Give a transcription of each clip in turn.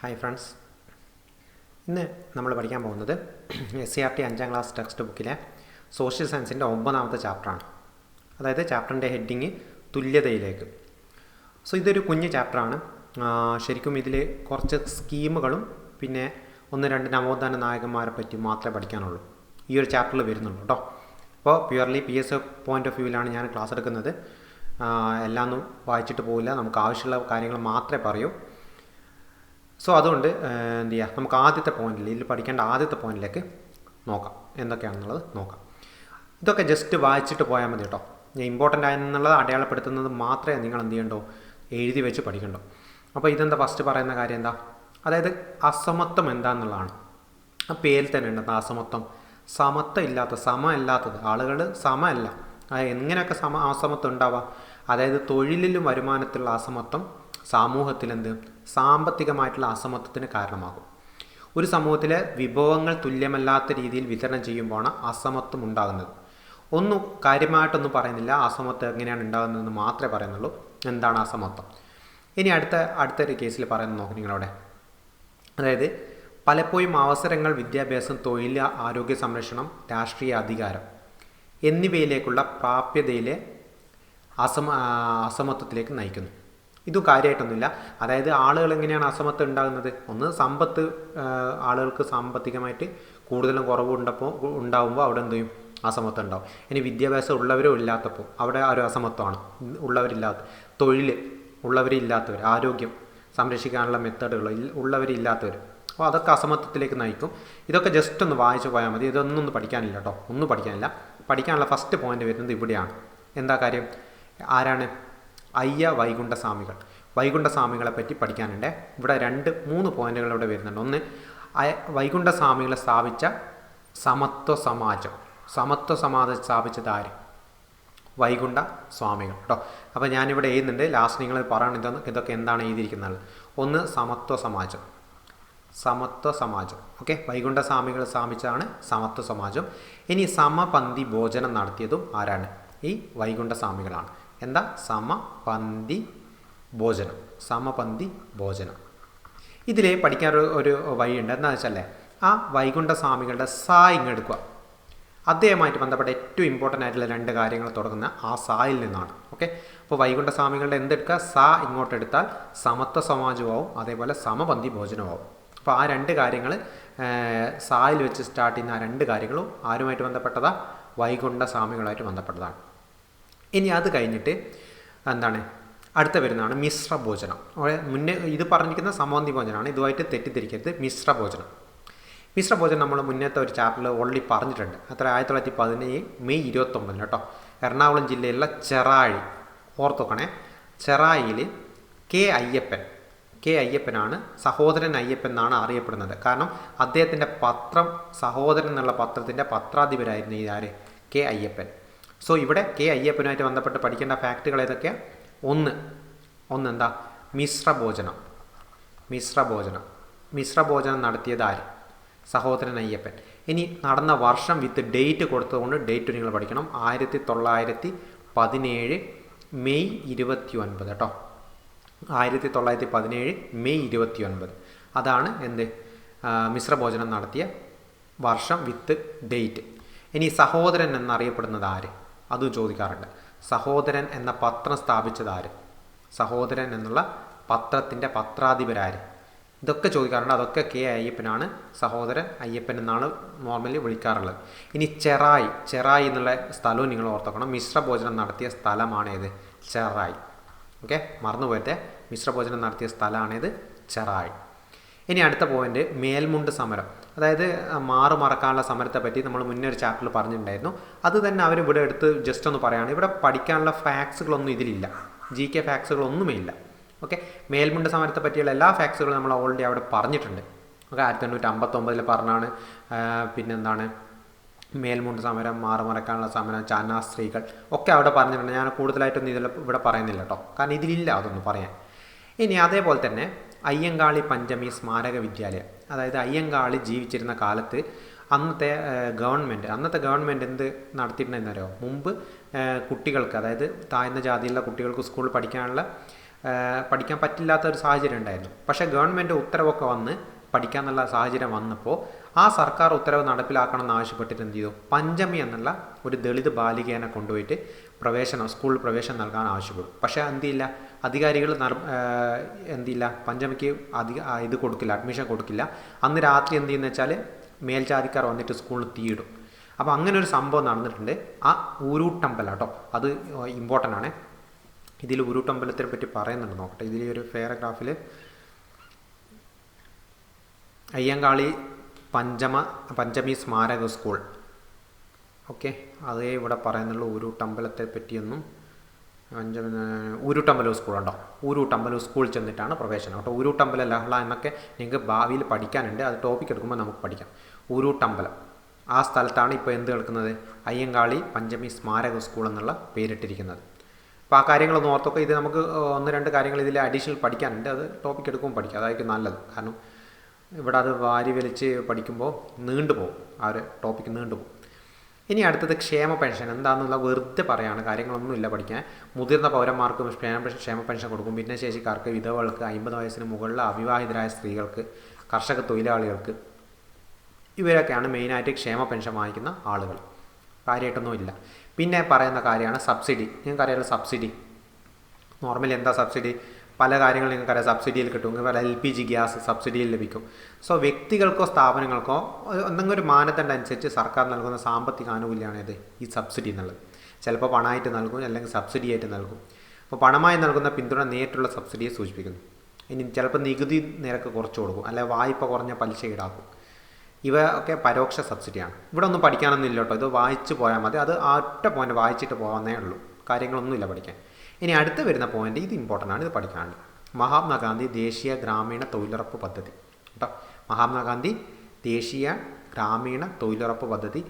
Hi friends ഇന്ന് നമ്മൾ പഠിക്കാൻ പോകുന്നത് എസ് സി ആർ ടി അഞ്ചാം ക്ലാസ് ടെക്സ്റ്റ് ബുക്കിലെ സോഷ്യൽ സയൻസിന്റെ ഒമ്പതാമത്തെ ചാപ്റ്ററാണ് അതായത് ചാപ്റ്ററിന്റെ ഹെഡിങ് തുല്യതയിലേക്ക്. സോ ഇതൊരു കുഞ്ഞ് ചാപ്റ്ററാണ് ശരിക്കും ഇതിൽ കുറച്ച് സ്കീമുകളും പിന്നെ ഒന്ന് രണ്ട് നവോത്ഥാന നായകന്മാരെ പറ്റി മാത്രമേ പഠിക്കാനുള്ളൂ. ഈ ഒരു ചാപ്റ്ററിൽ വരുന്നുള്ളൂ കേട്ടോ അപ്പോൾ purely P S point of വ്യൂവിലാണ് ഞാൻ ക്ലാസ് എടുക്കുന്നത്. എല്ലാം ഒന്നും വായിച്ചിട്ട് പോകില്ല നമുക്ക് ആവശ്യമുള്ള കാര്യങ്ങൾ മാത്രമേ പറയൂ. സോ അതുകൊണ്ട് എന്ത് ചെയ്യുക നമുക്ക് ആദ്യത്തെ പോയിന്റിൽ ഇതിൽ പഠിക്കേണ്ട ആദ്യത്തെ പോയിന്റിലേക്ക് നോക്കാം. എന്തൊക്കെയാണെന്നുള്ളത് നോക്കാം. ഇതൊക്കെ ജസ്റ്റ് വായിച്ചിട്ട് പോയാൽ മതി കേട്ടോ. ഇമ്പോർട്ടന്റ് ആയെന്നുള്ളത് അടയാളപ്പെടുത്തുന്നത് മാത്രമേ നിങ്ങൾ എന്ത് ചെയ്യണ്ടോ? എഴുതി വെച്ച് പഠിക്കണ്ടോ? അപ്പോൾ ഇതെന്താ ഫസ്റ്റ് പറയുന്ന കാര്യം എന്താ? അതായത് അസമത്വം എന്താണെന്നുള്ളതാണ് ആ പേരിൽ തന്നെ ഉണ്ട് അസമത്വം. സമത്വം ഇല്ലാത്ത സമ അല്ലാത്തത്. ആളുകൾ സമമല്ല എങ്ങനെയൊക്കെ സമ അസമത്വം ഉണ്ടാവുക അതായത് തൊഴിലിലും വരുമാനത്തിലുള്ള അസമത്വം സമൂഹത്തിൽ എന്ത് സാമ്പത്തികമായിട്ടുള്ള അസമത്വത്തിന് കാരണമാകും. ഒരു സമൂഹത്തിലെ വിഭവങ്ങൾ തുല്യമല്ലാത്ത രീതിയിൽ വിതരണം ചെയ്യുമ്പോഴാണ് അസമത്വം ഉണ്ടാകുന്നത്. ഒന്നും കാര്യമായിട്ടൊന്നും പറയുന്നില്ല അസമത്വം എങ്ങനെയാണ് ഉണ്ടാകുന്നതെന്ന് മാത്രമേ പറയുന്നുള്ളൂ. എന്താണ് അസമത്വം? ഇനി അടുത്ത അടുത്തൊരു കേസിൽ പറയുന്നത് നോക്കും നിങ്ങളവിടെ. അതായത് പലപ്പോഴും അവസരങ്ങൾ വിദ്യാഭ്യാസം തൊഴിൽ ആരോഗ്യ സംരക്ഷണം രാഷ്ട്രീയ അധികാരം എന്നിവയിലേക്കുള്ള പ്രാപ്യതയിലെ അസമ അസമത്വത്തിലേക്ക് നയിക്കുന്നു. ഇതും കാര്യമായിട്ടൊന്നുമില്ല അതായത് ആളുകൾ എങ്ങനെയാണ് അസമത്വം ഉണ്ടാകുന്നത്? ഒന്ന് സമ്പത്ത് ആളുകൾക്ക് സാമ്പത്തികമായിട്ട് കൂടുതലും കുറവ് ഉണ്ടപ്പോൾ ഉണ്ടാകുമ്പോൾ അവിടെ എന്ത് ചെയ്യും? അസമത്വം ഉണ്ടാവും. ഇനി വിദ്യാഭ്യാസം ഉള്ളവരോ ഇല്ലാത്തപ്പോൾ അവിടെ ഒരു അസമത്വമാണ്. ഉള്ളവരില്ലാത്ത തൊഴിൽ ഉള്ളവരില്ലാത്തവർ ആരോഗ്യം സംരക്ഷിക്കാനുള്ള മെത്തേഡുകൾ ഉള്ളവരില്ലാത്തവർ അപ്പോൾ അതൊക്കെ അസമത്വത്തിലേക്ക് നയിക്കും. ഇതൊക്കെ ജസ്റ്റ് ഒന്ന് വായിച്ചു പോയാൽ മതി. ഇതൊന്നും ഒന്ന് പഠിക്കാനില്ല കേട്ടോ. ഒന്നും പഠിക്കാനില്ല. പഠിക്കാനുള്ള ഫസ്റ്റ് പോയിന്റ് വരുന്നത് ഇവിടെയാണ്. എന്താ കാര്യം? ആരാണ്? അയ്യ വൈകുണ്ഠസ്വാമികൾ. വൈകുണ്ഠസ്വാമികളെ പറ്റി പഠിക്കാനുണ്ട്. ഇവിടെ രണ്ട് മൂന്ന് പോയിന്റുകൾ ഇവിടെ വരുന്നുണ്ട്. ഒന്ന് വൈകുണ്ഠസ്വാമികളെ സ്ഥാപിച്ച സമത്വ സമാജം. സമത്വ സമാജം സ്ഥാപിച്ചത് ആര്? വൈകുണ്ഠ സ്വാമികൾ കേട്ടോ അപ്പോൾ ഞാനിവിടെ എഴുതുന്നുണ്ട്. ലാസ്റ്റ് നിങ്ങൾ പറയണം ഇതൊന്ന് ഇതൊക്കെ എന്താണ് എഴുതിയിരിക്കുന്നത്? ഒന്ന് സമത്വ സമാജം. സമത്വ സമാജം. ഓക്കെ? വൈകുണ്ഠ സ്വാമികൾ സ്ഥാപിച്ചതാണ് സമത്വ സമാജം. ഇനി സമപന്തി ഭോജനം നടത്തിയതും ആരാണ്? ഈ വൈകുണ്ഠ സ്വാമികളാണ് എന്താ? സമപന്തി ഭോജനം. സമപന്തി ഭോജനം. ഇതിൽ പഠിക്കാൻ ഒരു വഴിയുണ്ട്. എന്താ വെച്ചാലേ ആ വൈകുണ്ഠ സ്വാമികളുടെ സാ ഇങ്ങെടുക്കുക അദ്ദേഹമായിട്ട് ബന്ധപ്പെട്ട ഏറ്റവും ഇമ്പോർട്ടന്റ് ആയിട്ടുള്ള രണ്ട് കാര്യങ്ങൾ തുടങ്ങുന്ന ആ സായിൽ നിന്നാണ്. ഓക്കെ അപ്പോൾ വൈകുണ്ഠ സ്വാമികളുടെ എന്തെടുക്കുക സ ഇങ്ങോട്ടെടുത്താൽ സമത്വ സമാജമാവും അതേപോലെ സമപന്തി ഭോജനമാവും അപ്പോൾ ആ രണ്ട് കാര്യങ്ങൾ സായിൽ വെച്ച് സ്റ്റാർട്ട് ചെയ്യുന്ന ആ രണ്ട് കാര്യങ്ങളും ആരുമായിട്ട് ബന്ധപ്പെട്ടതാണ് വൈകുണ്ഠ സ്വാമികളുമായിട്ട് ബന്ധപ്പെട്ടതാണ്. ഇനി അത് കഴിഞ്ഞിട്ട് എന്താണ്? അടുത്ത വരുന്നതാണ് മിശ്ര ഭോജനം മുന്നേ ഇത് പറഞ്ഞിരിക്കുന്ന സമോന്തി ഭോജനമാണ്? ഇതുമായിട്ട് തെറ്റിദ്ധരിക്കരുത്. മിശ്ര ഭോജനം മിശ്ര ഭോജനം നമ്മൾ മുന്നത്തെ ഒരു ചാപ്റ്ററിൽ ഓൾറെഡി പറഞ്ഞിട്ടുണ്ട്. അത്ര ആയിരത്തി തൊള്ളായിരത്തി പതിനേഴ് മെയ് ഇരുപത്തൊമ്പതിന് കേട്ടോ. എറണാകുളം ജില്ലയിലുള്ള ചെറാഴി. ഓർത്തുക്കണേ. ചെറായിയിൽ കെ അയ്യപ്പൻ കെ അയ്യപ്പനാണ് സഹോദരൻ അയ്യപ്പൻ എന്നാണ് അറിയപ്പെടുന്നത്. കാരണം അദ്ദേഹത്തിന്റെ പത്രം സഹോദരൻ എന്നുള്ള പത്രത്തിന്റെ പത്രാധിപരായിരുന്നു ആര്? കെ അയ്യപ്പൻ. സോ ഇവിടെ കെ അയ്യപ്പനുമായിട്ട് ബന്ധപ്പെട്ട് പഠിക്കേണ്ട ഫാക്റ്റുകൾ ഏതൊക്കെയാണ് ഒന്ന് ഒന്ന് എന്താ? മിശ്രഭോജനം മിശ്രഭോജനം മിശ്ര ഭോജനം. മിശ്ര ഭോജനം നടത്തിയത് ആര്? സഹോദരൻ അയ്യപ്പൻ ഇനി നടന്ന വർഷം വിത്ത് ഡേറ്റ് കൊടുത്തതുകൊണ്ട് ഡേറ്റ് നിങ്ങൾ പഠിക്കണം. ആയിരത്തി തൊള്ളായിരത്തി പതിനേഴ് മെയ് ഇരുപത്തി ഒൻപത് കേട്ടോ ആയിരത്തി തൊള്ളായിരത്തി പതിനേഴ് മെയ് ഇരുപത്തി ഒൻപത് അതാണ് എന്ത്? മിശ്രഭോജനം നടത്തിയ വർഷം വിത്ത് ഡേറ്റ്. ഇനി സഹോദരൻ എന്നറിയപ്പെടുന്നത് ആര്? അതും ചോദിക്കാറുണ്ട്. സഹോദരൻ എന്ന പത്രം സ്ഥാപിച്ചതാര് സഹോദരൻ എന്നുള്ള പത്രത്തിന്റെ പത്രാധിപരാര്. ഇതൊക്കെ ചോദിക്കാറുണ്ട്. അതൊക്കെ കെ അയ്യപ്പനാണ്. സഹോദരൻ അയ്യപ്പൻ എന്നാണ് നോർമലി വിളിക്കാറുള്ളത്. ഇനി ചെറായി. ചെറായി എന്നുള്ള സ്ഥലവും നിങ്ങൾ ഓർത്തോക്കണം. മിശ്രഭോജനം നടത്തിയ സ്ഥലമാണേത് ചെറായ്. ചെറായി ഓക്കെ? മറന്നുപോയത്തെ. മിശ്രഭോജനം നടത്തിയ സ്ഥലമാണേത് ചെറായി. ഇനി അടുത്ത പോയിന്റ് മേൽമുണ്ട് സമരം. അതായത് മാറു മറക്കാനുള്ള സമരത്തെ പറ്റി നമ്മൾ മുന്നേ ഒരു ചാപ്റ്ററിൽ പറഞ്ഞിട്ടുണ്ടായിരുന്നു. അത് തന്നെ അവർ ഇവിടെ എടുത്ത് ജസ്റ്റ് ഒന്ന് പറയുകയാണ് ഇവിടെ പഠിക്കാനുള്ള ഫാക്സുകളൊന്നും ഇതിലില്ല. ജി കെ ഫാക്സുകളൊന്നും ഇല്ല ഓക്കെ മേൽമുണ്ട് സമരത്തെ പറ്റിയുള്ള എല്ലാ ഫാക്സുകളും നമ്മൾ ഓൾറെഡി അവിടെ പറഞ്ഞിട്ടുണ്ട്. ഓക്കെ ആയിരത്തി എണ്ണൂറ്റി അമ്പത്തൊമ്പതിൽ പറഞ്ഞാണ് പിന്നെന്താണ്? മേൽമുണ്ട് സമരം മാറു മറക്കാനുള്ള സമരം ചാനാ സ്ത്രീകൾ ഒക്കെ അവിടെ പറഞ്ഞിട്ടുണ്ട്. ഞാൻ കൂടുതലായിട്ടൊന്നും ഇതിൽ ഇവിടെ പറയുന്നില്ല കേട്ടോ. കാരണം ഇതിലില്ല അതൊന്നും പറയാൻ. ഇനി അതേപോലെ തന്നെ അയ്യങ്കാളി പഞ്ചമി സ്മാരക വിദ്യാലയം. അതായത് അയ്യങ്കാളി ജീവിച്ചിരുന്ന കാലത്ത് അന്നത്തെ ഗവൺമെന്റ് അന്നത്തെ ഗവൺമെന്റ് എന്ത് നടത്തിയിട്ടുണ്ടെന്നറിയോ? മുമ്പ് കുട്ടികൾക്ക് അതായത് താഴ്ന്ന ജാതിയിലുള്ള കുട്ടികൾക്ക് സ്കൂളിൽ പഠിക്കാനുള്ള പഠിക്കാൻ പറ്റില്ലാത്ത ഒരു സാഹചര്യം ഉണ്ടായിരുന്നു. പക്ഷേ ഗവൺമെന്റ് ഉത്തരവൊക്കെ വന്ന് പഠിക്കാന്നുള്ള സാഹചര്യം വന്നപ്പോൾ ആ സർക്കാർ ഉത്തരവ് നടപ്പിലാക്കണം എന്നാവശ്യപ്പെട്ടിട്ട് എന്ത് ചെയ്തു? പഞ്ചമി എന്നുള്ള ഒരു ദളിത് ബാലികേനെ കൊണ്ടുപോയിട്ട് പ്രവേശനം സ്കൂൾ പ്രവേശനം നൽകാൻ ആവശ്യപ്പെടും പക്ഷേ എന്തില്ല അധികാരികൾ നർ എന്തില്ല പഞ്ചമിക്ക് അധിക ഇത് കൊടുക്കില്ല അഡ്മിഷൻ കൊടുക്കില്ല. അന്ന് രാത്രി എന്ത് ചെയ്യുന്ന വെച്ചാൽ മേൽജാതിക്കാർ വന്നിട്ട് സ്കൂളിൽ തീയിടും. അപ്പോൾ അങ്ങനെ ഒരു സംഭവം നടന്നിട്ടുണ്ട്. ആ ഊരൂട്ടമ്പല കേട്ടോ അത് ഇമ്പോർട്ടന്റ് ആണ്. ഇതിൽ ഉരുട്ടമ്പലത്തിനെ പറ്റി പറയുന്നുണ്ട് നോക്കട്ടെ. ഇതിൽ ഒരു പാരഗ്രാഫിൽ അയ്യങ്കാളി പഞ്ചമ പഞ്ചമി സ്മാരക സ്കൂൾ. ഓക്കെ അതേ ഇവിടെ പറയുന്നുള്ളൂ ഊരൂട്ടമ്പലത്തെ പറ്റിയൊന്നും. പഞ്ചമി ഊരുട്ടമ്പലൂർ സ്കൂൾ ഊരുട്ടമ്പലൂർ സ്കൂളിൽ ചെന്നിട്ടാണ് പ്രവേശനം. കേട്ടോ ഊരുട്ടമ്പല ലഹള എന്നൊക്കെ നിങ്ങൾക്ക് ഭാവിയിൽ പഠിക്കാനുണ്ട്. അത് ടോപ്പിക് എടുക്കുമ്പോൾ നമുക്ക് പഠിക്കാം. ഊരുട്ടമ്പലം ആ സ്ഥലത്താണ് ഇപ്പോൾ എന്ത് കേൾക്കുന്നത് അയ്യങ്കാളി പഞ്ചമി സ്മാരക സ്കൂൾ എന്നുള്ള പേരിട്ടിരിക്കുന്നത്. അപ്പോൾ ആ കാര്യങ്ങളൊന്ന് ഓർത്തൊക്കെ ഇത് നമുക്ക് ഒന്ന് രണ്ട് കാര്യങ്ങൾ ഇതിൽ അഡീഷണൽ പഠിക്കാനുണ്ട്. അത് ടോപ്പിക് എടുക്കുമ്പോൾ പഠിക്കാം. അതായിരിക്കും നല്ലത്. കാരണം ഇവിടെ അത് വാരി വലിച്ച് പഠിക്കുമ്പോൾ നീണ്ടുപോകും. ആ ഒരു ടോപ്പിക്ക് നീണ്ടുപോകും. ഇനി അടുത്തത് ക്ഷേമ പെൻഷൻ. എന്താണെന്നുള്ള വെറുതെ പറയാണ്. കാര്യങ്ങളൊന്നുമില്ല പഠിക്കാൻ. മുതിർന്ന പൗരന്മാർക്കും ക്ഷേമ പെൻഷൻ കൊടുക്കും. ഭിന്നശേഷിക്കാർക്ക് വിധവകൾക്ക് അമ്പത് വയസ്സിന് മുകളിൽ അവിവാഹിതരായ സ്ത്രീകൾക്ക് കർഷക തൊഴിലാളികൾക്ക് ഇവരൊക്കെയാണ് മെയിനായിട്ട് ക്ഷേമ പെൻഷൻ വാങ്ങിക്കുന്ന ആളുകൾ. കാര്യമായിട്ടൊന്നുമില്ല പിന്നെ പറയുന്ന കാര്യമാണ് സബ്സിഡി. നിങ്ങൾക്കറിയാലോ സബ്സിഡി. നോർമലി എന്താ സബ്സിഡി? പല കാര്യങ്ങളും നിങ്ങൾക്കറിയാം സബ്സിഡിയിൽ കിട്ടും. പല എൽ പി ജി ഗ്യാസ് സബ്സിഡിയിൽ ലഭിക്കും. സോ വ്യക്തികൾക്കോ സ്ഥാപനങ്ങൾക്കോ എന്തെങ്കിലും ഒരു മാനദണ്ഡം അനുസരിച്ച് സർക്കാർ നൽകുന്ന സാമ്പത്തിക ആനുകൂല്യമാണ് ഇത് ഈ സബ്സിഡി എന്നുള്ളത്. ചിലപ്പോൾ പണമായിട്ട് നൽകും അല്ലെങ്കിൽ സബ്സിഡി ആയിട്ട് നൽകും. അപ്പോൾ പണമായി നൽകുന്ന പിന്തുണ നേരിട്ടുള്ള സബ്സിഡിയെ സൂചിപ്പിക്കുന്നു. ഇനി ചിലപ്പോൾ നികുതി നിരക്ക് കുറച്ച് കൊടുക്കും അല്ലെങ്കിൽ വായ്പ കുറഞ്ഞ പലിശ ഈടാക്കും. ഇവ ഒക്കെ പരോക്ഷ സബ്സിഡിയാണ്. ഇവിടെ ഒന്നും പഠിക്കാനൊന്നും ഇല്ല കേട്ടോ. ഇത് വായിച്ച് പോയാൽ മതി. അത് ആ ഒറ്റ പോയിന്റ് വായിച്ചിട്ട് പോകുന്നേ ഉള്ളൂ. കാര്യങ്ങളൊന്നുമില്ല പഠിക്കാൻ. ഇനി അടുത്ത് വരുന്ന പോയിന്റ് ഇത് ഇമ്പോർട്ടന്റ് ആണ് ഇത് പഠിക്കാനുണ്ട്. മഹാത്മാഗാന്ധി ദേശീയ ഗ്രാമീണ തൊഴിലുറപ്പ് പദ്ധതി. കേട്ടോ. മഹാത്മാഗാന്ധി ദേശീയ ഗ്രാമീണ തൊഴിലുറപ്പ് പദ്ധതി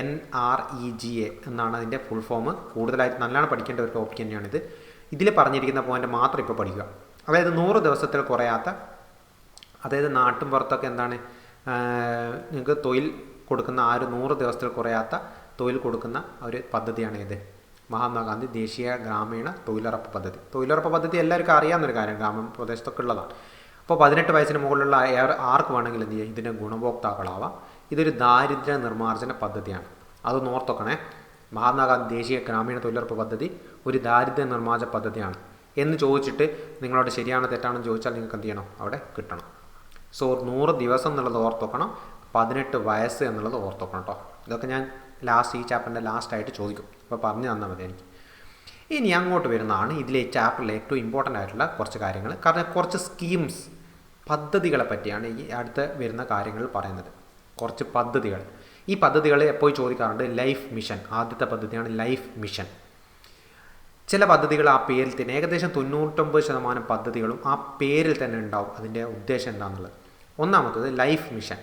N R E G A എന്നാണ് അതിന്റെ ഫുൾ ഫോം കൂടുതലായിട്ട് നല്ലോണം പഠിക്കേണ്ട ഒരു ടോപ്പിക് തന്നെയാണിത്. ഇതിൽ പറഞ്ഞിരിക്കുന്ന പോയിന്റ് മാത്രം ഇപ്പോൾ പഠിക്കുക. അതായത് നൂറ് ദിവസത്തിൽ കുറയാത്ത അതായത് നാട്ടും പുറത്തൊക്കെ എന്താണ് നിങ്ങൾക്ക് തൊഴിൽ കൊടുക്കുന്ന ആ ഒരു നൂറ് ദിവസത്തിൽ കുറയാത്ത തൊഴിൽ കൊടുക്കുന്ന ഒരു പദ്ധതിയാണ് ഇത് മഹാത്മാഗാന്ധി ദേശീയ ഗ്രാമീണ തൊഴിലുറപ്പ് പദ്ധതി. തൊഴിലുറപ്പ് പദ്ധതി എല്ലാവർക്കും അറിയാവുന്നൊരു കാര്യം ഗ്രാമപ്രദേശത്തൊക്കെ ഉള്ളതാണ്. അപ്പോൾ പതിനെട്ട് വയസ്സിന് മുകളിലുള്ള ആർക്ക് വേണമെങ്കിലും എന്ത് ചെയ്യാം? ഇതിന്റെ ഗുണഭോക്താക്കളാവാം. ഇതൊരു ദാരിദ്ര്യ നിർമ്മാർജന പദ്ധതിയാണ്. അത് നോർത്തൊക്കണേ മഹാത്മാഗാന്ധി ദേശീയ ഗ്രാമീണ തൊഴിലുറപ്പ് പദ്ധതി ഒരു ദാരിദ്ര്യ നിർമ്മാർജന പദ്ധതിയാണ്. എന്ന് ചോദിച്ചിട്ട് നിങ്ങളോട് ശരിയാണോ തെറ്റാണോ ചോദിച്ചാൽ നിങ്ങൾക്ക് എന്ത് ചെയ്യണം? അവിടെ കിട്ടണം. സോ നൂറ് ദിവസം എന്നുള്ളത് ഓർത്തോക്കണം. പതിനെട്ട് വയസ്സ് എന്നുള്ളത് ഓർത്തോക്കണം കേട്ടോ ഇതൊക്കെ ഞാൻ ലാസ്റ്റ് ഈ ചാപ്റ്ററിന്റെ ലാസ്റ്റായിട്ട് ചോദിക്കും. അപ്പോൾ പറഞ്ഞു തന്നാൽ മതി എനിക്ക്. ഇനി അങ്ങോട്ട് വരുന്നതാണ് ഇതിലെ ചാപ്റ്ററിലെ ഏറ്റവും ഇമ്പോർട്ടന്റ് ആയിട്ടുള്ള കുറച്ച് കാര്യങ്ങൾ. കാരണം കുറച്ച് സ്കീംസ് പദ്ധതികളെ പറ്റിയാണ് ഈ അടുത്ത് വരുന്ന കാര്യങ്ങൾ പറയുന്നത്. കുറച്ച് പദ്ധതികൾ. ഈ പദ്ധതികൾ എപ്പോഴും ചോദിക്കാറുണ്ട് ലൈഫ് മിഷൻ ആദ്യത്തെ പദ്ധതിയാണ് ലൈഫ് മിഷൻ ചില പദ്ധതികൾ ആ പേരിൽ തന്നെ ഏകദേശം തൊണ്ണൂറ്റൊമ്പത് ശതമാനം പദ്ധതികളും ആ പേരിൽ തന്നെ ഉണ്ടാവും. അതിന്റെ ഉദ്ദേശം എന്താണെന്നുള്ളത് ഒന്നാമത്തത് ലൈഫ് മിഷൻ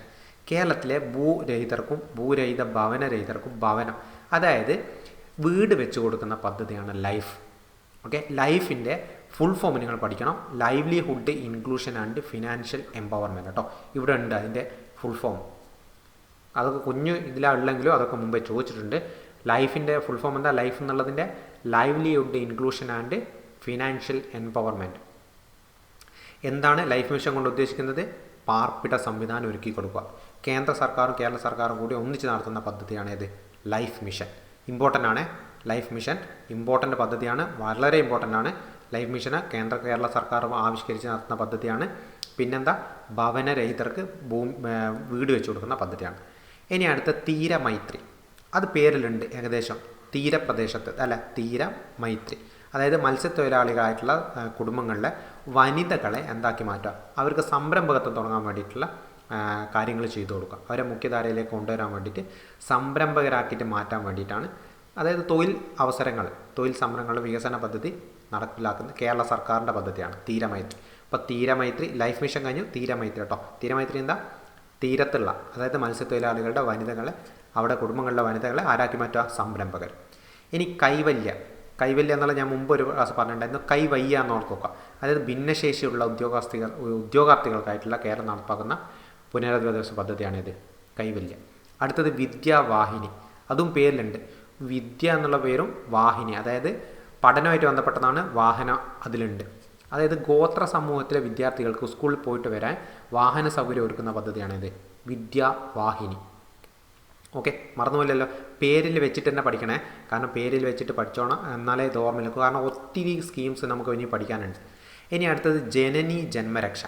കേരളത്തിലെ ഭൂരഹിതർക്കും ഭൂരഹിത ഭവനരഹിതർക്കും ഭവനം അതായത് വീട് വെച്ച് കൊടുക്കുന്ന പദ്ധതിയാണ് ലൈഫ്. ഓക്കെ ലൈഫിന്റെ ഫുൾ ഫോം നിങ്ങൾ പഠിക്കണം. Livelihood inclusion and financial empowerment കേട്ടോ ഇവിടെ ഉണ്ട് അതിന്റെ ഫുൾ ഫോം അതൊക്കെ കുഞ്ഞു ഇതിലുള്ളെങ്കിലും അതൊക്കെ മുമ്പേ ചോദിച്ചിട്ടുണ്ട്. ലൈഫിന്റെ ഫുൾ ഫോം എന്താ? ലൈഫ് എന്നുള്ളതിന്റെ livelihood inclusion and financial empowerment എന്താണ് ലൈഫ് മിഷൻ കൊണ്ട് ഉദ്ദേശിക്കുന്നത്? പാർപ്പിട സംവിധാനം ഒരുക്കി കൊടുക്കുക. കേന്ദ്ര സർക്കാരും കേരള സർക്കാരും കൂടി ഒന്നിച്ച് നടത്തുന്ന പദ്ധതിയാണ് ഇത് ലൈഫ് മിഷൻ. ഇമ്പോർട്ടന്റ് ആണ്. ലൈഫ് മിഷൻ ഇമ്പോർട്ടന്റ് പദ്ധതിയാണ്. വളരെ ഇമ്പോർട്ടന്റ് ആണ്. ലൈഫ് മിഷന് കേന്ദ്ര കേരള സർക്കാർ ആവിഷ്കരിച്ച് നടത്തുന്ന പദ്ധതിയാണ്. പിന്നെന്താ? ഭവനരഹിതർക്ക് ഭൂമി വീട് വെച്ച് കൊടുക്കുന്ന പദ്ധതിയാണ്. ഇനി അടുത്ത തീരമൈത്രി. അത് പേരിലുണ്ട് ഏകദേശം. തീരപ്രദേശത്ത് അല്ല തീരമൈത്രി. അതായത് മത്സ്യത്തൊഴിലാളികളായിട്ടുള്ള കുടുംബങ്ങളിലെ വനിതകളെ എന്താക്കി മാറ്റുക? അവർക്ക് സംരംഭകത്വം തുടങ്ങാൻ വേണ്ടിയിട്ടുള്ള കാര്യങ്ങൾ ചെയ്തു കൊടുക്കുക. അവരെ മുഖ്യധാരയിലേക്ക് കൊണ്ടുവരാൻ വേണ്ടിയിട്ട് സംരംഭകരാക്കിയിട്ട് മാറ്റാൻ വേണ്ടിയിട്ടാണ്. അതായത് തൊഴിൽ അവസരങ്ങൾ തൊഴിൽ സംരംഭങ്ങളുടെ വികസന പദ്ധതി നടപ്പിലാക്കുന്ന കേരള സർക്കാരിന്റെ പദ്ധതിയാണ് തീരമൈത്രി. അപ്പോൾ തീരമൈത്രി ലൈഫ് മിഷൻ കഴിഞ്ഞു തീരമൈത്രി കേട്ടോ. തീരമൈത്രി എന്താ? തീരത്തുള്ള അതായത് മത്സ്യത്തൊഴിലാളികളുടെ വനിതകളെ അവിടെ കുടുംബങ്ങളിലെ വനിതകളെ ആരാക്കി മാറ്റുക? സംരംഭകർ. ഇനി കൈവല്യ. കൈവല്യ എന്നുള്ള ഞാൻ മുമ്പ് ഒരു ക്ലാസ് പറഞ്ഞിട്ടുണ്ടായിരുന്നു. കൈവയ്യ എന്ന് ഓർക്കുക അതായത് ഭിന്നശേഷിയുള്ള ഉദ്യോഗാർത്ഥികൾ ഉദ്യോഗാർത്ഥികൾക്കായിട്ടുള്ള കേരളം നടപ്പാക്കുന്ന പുനരധിവാസ പദ്ധതിയാണിത്. കൈവല്യ. അടുത്തത് വിദ്യാവാഹിനി. അതും പേരിലുണ്ട്. വിദ്യ എന്നുള്ള പേരും വാഹിനി. അതായത് പഠനമായിട്ട് ബന്ധപ്പെട്ടതാണ് വാഹന അതിലുണ്ട്. അതായത് ഗോത്ര സമൂഹത്തിലെ വിദ്യാർത്ഥികൾക്ക് സ്കൂളിൽ പോയിട്ട് വരാൻ വാഹന സൗകര്യം ഒരുക്കുന്ന പദ്ധതിയാണിത്. വിദ്യാവാഹിനി. ഓക്കെ മറന്നുപോലല്ലോ പേരിൽ വെച്ചിട്ട് തന്നെ പഠിക്കണേ. കാരണം പേരിൽ വെച്ചിട്ട് പഠിച്ചോണം. എന്നാലേ ഇത് ഓർമ്മ കാരണം ഒത്തിരി സ്കീംസ് നമുക്ക് ഇനി പഠിക്കാനുണ്ട്. ഇനി അടുത്തത് ജനനി ജന്മരക്ഷ.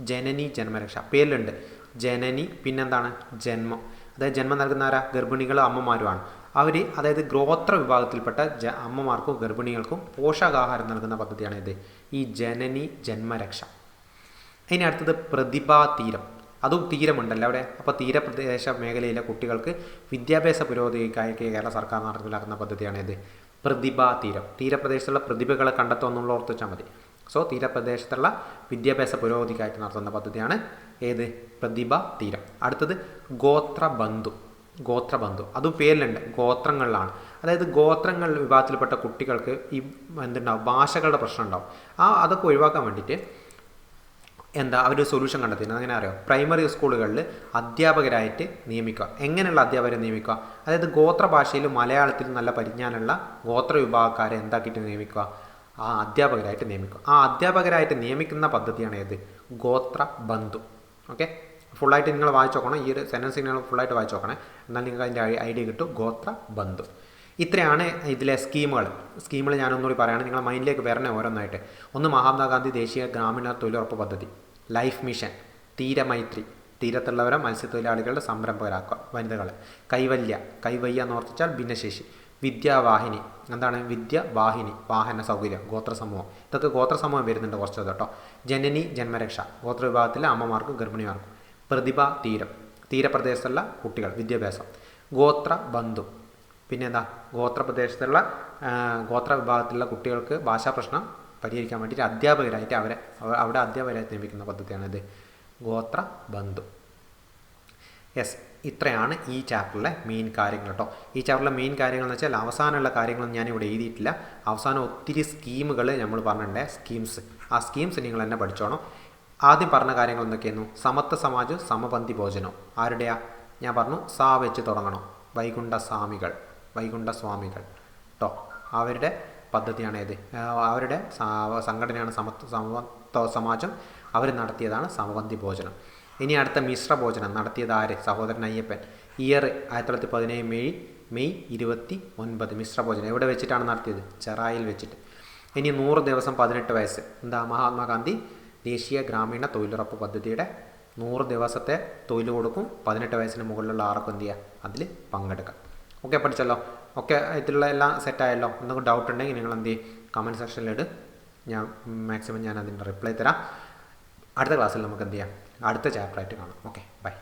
ജനനി ജന്മരക്ഷ. പേരിലുണ്ട്. ജനനി പിന്നെന്താണ് ജന്മം. അതായത് ജന്മം നൽകുന്ന ആരാ? ഗർഭിണികളും അമ്മമാരുമാണ്. അവർ അതായത് ഗ്രോത്ര വിഭാഗത്തിൽപ്പെട്ട ജ അമ്മമാർക്കും ഗർഭിണികൾക്കും പോഷകാഹാരം നൽകുന്ന പദ്ധതിയാണ് ഇത്. ഈ ജനനി ജന്മരക്ഷ. ഇനി അടുത്തത് പ്രതിഭാ തീരം. അതും തീരമുണ്ടല്ലോ അവിടെ. അപ്പോൾ തീരപ്രദേശ മേഖലയിലെ കുട്ടികൾക്ക് വിദ്യാഭ്യാസ പുരോഗതിക്കായി കേരള സർക്കാർ നടപ്പിലാക്കുന്ന പ്രതിഭാ തീരം. തീരപ്രദേശത്തുള്ള പ്രതിഭകളെ കണ്ടെത്തുമെന്നുള്ള ഓർത്ത് വെച്ചാൽ മതി. സോ തീരപ്രദേശത്തുള്ള വിദ്യാഭ്യാസ പുരോഗതിക്കായിട്ട് നടത്തുന്ന പദ്ധതിയാണ് ഏത്? പ്രതിഭ തീരം. അടുത്തത് ഗോത്രബന്ധു. ഗോത്രബന്ധു. അതും പേരിലുണ്ട്. ഗോത്രങ്ങളിലാണ്. അതായത് ഗോത്രങ്ങൾ വിഭാഗത്തിൽപ്പെട്ട കുട്ടികൾക്ക് ഈ എന്തുണ്ടാവും? ഭാഷകളുടെ പ്രശ്നം ഉണ്ടാവും. ആ അതൊക്കെ ഒഴിവാക്കാൻ വേണ്ടിയിട്ട് എന്താ അവർ സൊല്യൂഷൻ കണ്ടെത്തുന്നത് അങ്ങനെ അറിയാം? പ്രൈമറി സ്കൂളുകളിൽ അധ്യാപകരായിട്ട് നിയമിക്കുക. എങ്ങനെയുള്ള അധ്യാപകരെ നിയമിക്കുക? അതായത് ഗോത്ര ഭാഷയിൽ മലയാളത്തിൽ നല്ല പരിജ്ഞാനമുള്ള ഗോത്ര വിഭാഗക്കാരെ എന്താക്കിയിട്ട് നിയമിക്കുക? ആ അധ്യാപകരായിട്ട് നിയമിക്കും. ആ അധ്യാപകരായിട്ട് നിയമിക്കുന്ന പദ്ധതിയാണ് ഏത്? ഗോത്ര ബന്ധു. ഓക്കെ? ഫുള്ളായിട്ട് നിങ്ങൾ വായിച്ചു നോക്കണം. ഈ ഒരു സെന്റൻസ് നിങ്ങൾ ഫുള്ളായിട്ട് വായിച്ചു നോക്കണേ. എന്നാൽ നിങ്ങൾക്ക് അതിന്റെ ഐഡിയ കിട്ടും. ഗോത്ര ബന്ധു. ഇത്രയാണ് ഇതിലെ സ്കീമുകൾ. സ്കീമുകൾ ഞാനൊന്നുകൂടി പറയുകയാണ് നിങ്ങൾ മൈൻഡിലേക്ക് വരണേ ഓരോന്നായിട്ട്. ഒന്ന് മഹാത്മാഗാന്ധി ദേശീയ ഗ്രാമീണ തൊഴിലുറപ്പ് പദ്ധതി. Life mission. തീരമൈത്രി. തീരത്തുള്ളവരെ മത്സ്യത്തൊഴിലാളികളുടെ സംരംഭകരാക്കുക. വനിതകൾ കൈവല്യ. കൈവയ്യ എന്ന് ഓർത്തിച്ചാൽ ഭിന്നശേഷി. വിദ്യാവാഹിനി. എന്താണ്? വിദ്യവാഹിനി. വാഹന സൗകര്യം ഗോത്ര സമൂഹം. ഇതൊക്കെ ഗോത്ര സമൂഹം വരുന്നുണ്ട് കുറച്ച് കേട്ടോ. ജനനി ജന്മരക്ഷ ഗോത്ര വിഭാഗത്തിലെ അമ്മമാർക്കും ഗർഭിണിമാർക്കും. പ്രതിഭ തീരം. തീരപ്രദേശത്തുള്ള കുട്ടികൾ വിദ്യാഭ്യാസം. ഗോത്ര ബന്ധു. പിന്നെന്താ? ഗോത്രപ്രദേശത്തുള്ള ഗോത്ര വിഭാഗത്തിലുള്ള കുട്ടികൾക്ക് ഭാഷാ പ്രശ്നം പരിഹരിക്കാൻ വേണ്ടിയിട്ട് അധ്യാപകരായിട്ട് അവരെ അവിടെ അധ്യാപകരായിട്ട് നിയമിക്കുന്ന പദ്ധതിയാണിത്. ഗോത്ര ബന്ധു. യെസ് ഇത്രയാണ് ഈ ചാപ്റ്ററിലെ മെയിൻ കാര്യങ്ങൾ കേട്ടോ ഈ ചാപ്റ്ററിലെ മെയിൻ കാര്യങ്ങൾ എന്ന് വെച്ചാൽ അവസാനമുള്ള കാര്യങ്ങളൊന്നും ഞാനിവിടെ എഴുതിയിട്ടില്ല. അവസാനം ഒത്തിരി സ്കീമുകൾ നമ്മൾ പറഞ്ഞിട്ടുണ്ട് സ്കീംസ്. ആ സ്കീംസ് നിങ്ങൾ തന്നെ പഠിച്ചോണം. ആദ്യം പറഞ്ഞ കാര്യങ്ങൾ എന്തൊക്കെയായിരുന്നു? സമത്വ സമാജം സമപന്തി ഭോജനം. ആരുടെയാ? ഞാൻ പറഞ്ഞു സാ വെച്ച് തുടങ്ങണം. വൈകുണ്ഠ സ്വാമികൾ വൈകുണ്ഠ സ്വാമികൾ കേട്ടോ അവരുടെ പദ്ധതിയാണ് ഏത്? അവരുടെ സംഘടനയാണ് സമത്വ സമത്വ സമാജം. അവർ നടത്തിയതാണ് സമപന്തി ഭോജനം. ഇനി അടുത്ത മിശ്ര ഭോജനം നടത്തിയത് ആര്? സഹോദരൻ അയ്യപ്പൻ. ഇയർ ആയിരത്തി തൊള്ളായിരത്തി പതിനേഴ് മെയ് മെയ് ഇരുപത്തി ഒൻപത് മിശ്ര ഭോജനം എവിടെ വെച്ചിട്ടാണ് നടത്തിയത്? ചെറായിൽ വെച്ചിട്ട്. ഇനി നൂറ് ദിവസം പതിനെട്ട് വയസ്സ്. എന്താ? മഹാത്മാഗാന്ധി ദേശീയ ഗ്രാമീണ തൊഴിലുറപ്പ് പദ്ധതിയുടെ നൂറ് ദിവസത്തെ തൊഴിൽ കൊടുക്കും. പതിനെട്ട് വയസ്സിന് മുകളിലുള്ള ആർക്കും എന്ത് ചെയ്യുക അതിൽ പങ്കെടുക്കാം. ഓക്കെ പഠിച്ചല്ലോ? ഓക്കെ ഇതിലുള്ള എല്ലാം സെറ്റായല്ലോ എന്തെങ്കിലും ഡൗട്ട് ഉണ്ടെങ്കിൽ നിങ്ങൾ എന്ത് ചെയ്യും? കമന്റ് സെക്ഷനിലിട് ഞാൻ മാക്സിമം ഞാൻ അതിന്റെ റിപ്ലൈ തരാം. അടുത്ത ക്ലാസ്സിൽ നമുക്ക് എന്ത് ചെയ്യാം? അടുത്ത ചാപ്റ്ററായിട്ട് കാണാം. Okay bye